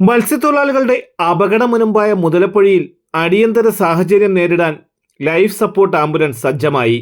മത്സ്യത്തൊഴിലാളികളുടെ അപകടമുനുമ്പായ മുതലപ്പുഴയിൽ അടിയന്തര സാഹചര്യം നേരിടാൻ ലൈഫ് സപ്പോർട്ട് ആംബുലൻസ് സജ്ജമായി.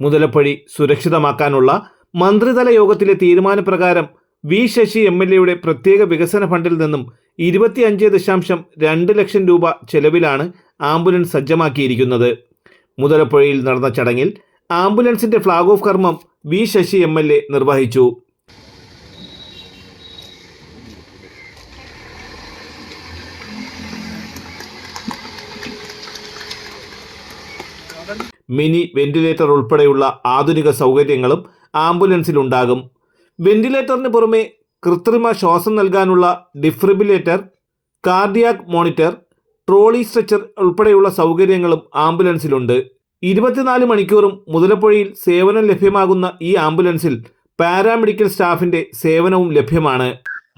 മുതലപ്പുഴി സുരക്ഷിതമാക്കാനുള്ള മന്ത്രിതല യോഗത്തിലെ തീരുമാനപ്രകാരം വി ശശി എം എൽ എയുടെ പ്രത്യേക വികസന ഫണ്ടിൽ നിന്നും ഇരുപത്തിയഞ്ച് ദശാംശം രണ്ട് ലക്ഷം രൂപ ചെലവിലാണ് ആംബുലൻസ് സജ്ജമാക്കിയിരിക്കുന്നത്. മുതലപ്പുഴയിൽ നടന്ന ചടങ്ങിൽ ആംബുലൻസിന്റെ ഫ്ളാഗ് ഓഫ് കർമ്മം വി ശശി എം നിർവഹിച്ചു. മിനി വെന്റിലേറ്റർ ഉൾപ്പെടെയുള്ള ആധുനിക സൗകര്യങ്ങളും ആംബുലൻസിലുണ്ടാകും. വെന്റിലേറ്ററിന് പുറമെ കൃത്രിമ ശ്വാസം നൽകാനുള്ള defibrillator cardiac monitor trolley stretcher ഉൾപ്പെടെയുള്ള സൗകര്യങ്ങളും ആംബുലൻസിലുണ്ട്. ഇരുപത്തിനാല് മണിക്കൂറും മുതലപ്പുഴയിൽ സേവനം ലഭ്യമാകുന്ന ഈ ആംബുലൻസിൽ പാരാമെഡിക്കൽ സ്റ്റാഫിന്റെ സേവനവും ലഭ്യമാണ്.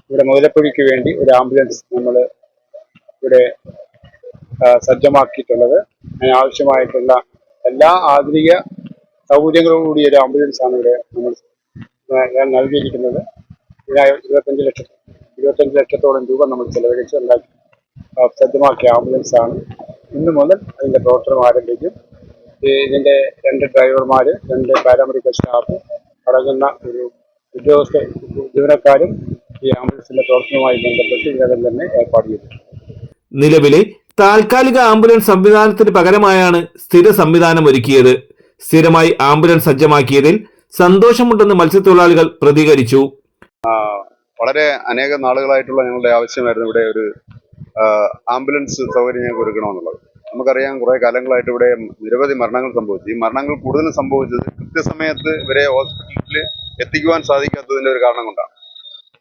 ഇവിടെ മുതലപ്പുഴയ്ക്ക് വേണ്ടി ഒരു ആംബുലൻസ് നമ്മൾ ഇവിടെ സജ്ജമാക്കിയിട്ടുള്ളത്. അതിന് ആവശ്യമായിട്ടുള്ള എല്ലാ ആധുനിക സൗകര്യങ്ങളോടുകൂടി ഒരു ആംബുലൻസ് ആണ് ഇവിടെ നമ്മൾ നൽകിയിരിക്കുന്നത്. ഇരുപത്തഞ്ച് ലക്ഷം ഇരുപത്തഞ്ച് ലക്ഷത്തോളം രൂപ നമ്മൾ ചെലവഴിച്ച് ഉണ്ടാക്കി. സജ്ജമാക്കിയ ആംബുലൻസ് ആണ്. ഇന്ന് മുതൽ അതിന്റെ പ്രവർത്തനം ആരംഭിക്കും. ഇതിന്റെ രണ്ട് ഡ്രൈവർമാർ രണ്ട് പാരാമെഡിക്കൽ സ്റ്റാഫ് അടങ്ങുന്ന ഒരു ഉദ്യോഗസ്ഥ ജീവനക്കാരും ഈ ആംബുലൻസിന്റെ പ്രവർത്തനവുമായി ബന്ധപ്പെട്ട് ഇതിനകം തന്നെ ഏർപ്പാട് ചെയ്തിട്ടുണ്ട് നിലവിലെ താൽക്കാലിക ആംബുലൻസ് സംവിധാനത്തിന് പകരമായാണ് സ്ഥിര സംവിധാനം ഒരുക്കിയത് സ്ഥിരമായി ആംബുലൻസ് സജ്ജമാക്കിയതിൽ സന്തോഷമുണ്ടെന്ന് മത്സ്യത്തൊഴിലാളികൾ പ്രതികരിച്ചു. വളരെ അനേക നാളുകളായിട്ടുള്ള ഞങ്ങളുടെ ആവശ്യമായിരുന്നു ഇവിടെ ഒരു ആംബുലൻസ് സൗകര്യം ഞങ്ങൾക്ക് ഒരുക്കണമെന്നുള്ളത്. നമുക്കറിയാം കുറെ കാലങ്ങളായിട്ട് ഇവിടെ നിരവധി മരണങ്ങൾ സംഭവിച്ചു. ഈ മരണങ്ങൾ കൂടുതലും സംഭവിച്ചത് കൃത്യസമയത്ത് ഇവരെ ഹോസ്പിറ്റലിൽ എത്തിക്കുവാൻ സാധിക്കാത്തതിന്റെ ഒരു കാരണം കൊണ്ടാണ്.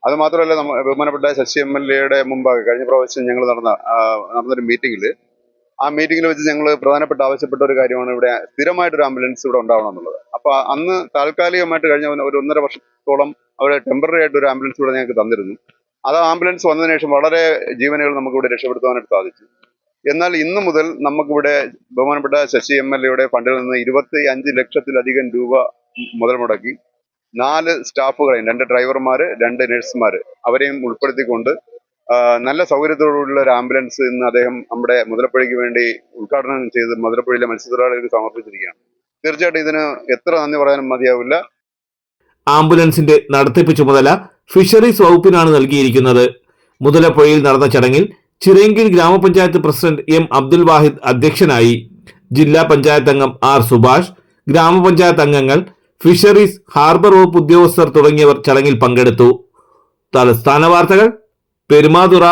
അത് മാത്രമല്ല നമ്മ ബഹുമാനപ്പെട്ട ശശി എം എൽ എയുടെ മുമ്പാകെ കഴിഞ്ഞ പ്രാവശ്യം ഞങ്ങൾ നടന്ന നടന്നൊരു മീറ്റിംഗിൽ ആ മീറ്റിംഗിൽ വെച്ച് ഞങ്ങൾ പ്രധാനപ്പെട്ട ആവശ്യപ്പെട്ട ഒരു കാര്യമാണ് ഇവിടെ സ്ഥിരമായിട്ടൊരു ആംബുലൻസ് ഇവിടെ ഉണ്ടാവണം എന്നുള്ളത്. അപ്പൊ അന്ന് താൽക്കാലികമായിട്ട് കഴിഞ്ഞ ഒരു- ഒന്നര വർഷത്തോളം അവർ ടെമ്പററി ആയിട്ട് ഒരു ആംബുലൻസ് ഇവിടെ ഞങ്ങൾക്ക് തന്നിരുന്നു. അത് ആംബുലൻസ് വന്നതിന് ശേഷം വളരെ ജീവനുകൾ നമുക്ക് ഇവിടെ രക്ഷപ്പെടുത്താനായിട്ട് സാധിച്ചു. എന്നാൽ ഇന്നു മുതൽ നമുക്കിവിടെ ബഹുമാനപ്പെട്ട ശശി എം എൽ എയുടെ ഫണ്ടിൽ നിന്ന് ഇരുപത്തി അഞ്ച് ലക്ഷത്തിലധികം രൂപ മുതൽ മുടക്കി. നാല് സ്റ്റാഫുകളെയും രണ്ട് ഡ്രൈവർമാർ രണ്ട് നഴ്സുമാർ അവരെയും ഉൾപ്പെടുത്തിക്കൊണ്ട് നല്ല സൗകര്യത്തോടുള്ള ഒരു ആംബുലൻസ് ഇന്ന് അദ്ദേഹം നമ്മുടെ മുതലപ്പുഴയ്ക്ക് വേണ്ടി ഉദ്ഘാടനം ചെയ്ത് മുതലപ്പുഴയിലെ മത്സ്യത്തൊഴിലാളികൾക്ക് സമർപ്പിച്ചിരിക്കുകയാണ്. തീർച്ചയായിട്ടും ഇതിന് എത്ര നന്ദി പറയാനും മതിയാവില്ല. ആംബുലൻസിന്റെ നടത്തിപ്പ് ചുമതല ഫിഷറീസ് വകുപ്പിനാണ് നൽകിയിരിക്കുന്നത്. മുതലപ്പുഴയിൽ നടന്ന ചടങ്ങിൽ ചിറയൻകീഴ് ഗ്രാമപഞ്ചായത്ത് പ്രസിഡന്റ് എം അബ്ദുൽ വാഹിദ് അധ്യക്ഷനായി ജില്ലാ പഞ്ചായത്ത് അംഗം ആർ സുഭാഷ് ഗ്രാമപഞ്ചായത്ത് അംഗങ്ങൾ ഫിഷറീസ് ഹാർബർ വകുപ്പ് ഉദ്യോഗസ്ഥർ തുടങ്ങിയവർ ചടങ്ങിൽ പങ്കെടുത്തു. തലസ്ഥാന വാർത്തകൾ പെരുമാതുറ.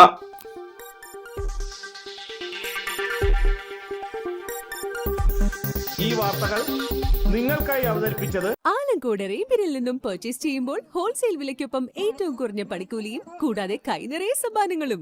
ഈ വാർത്തകൾ നിങ്ങൾക്കായി അവതരിപ്പിച്ചത് ആലങ്കോട് റീബിനിൽ നിന്നും പർച്ചേസ് ചെയ്യുമ്പോൾ ഹോൾസെയിൽ വിലയ്ക്കൊപ്പം ഏറ്റവും കുറഞ്ഞ പണിക്കൂലിയും കൂടാതെ കൈനിറയ സമ്മാനങ്ങളും.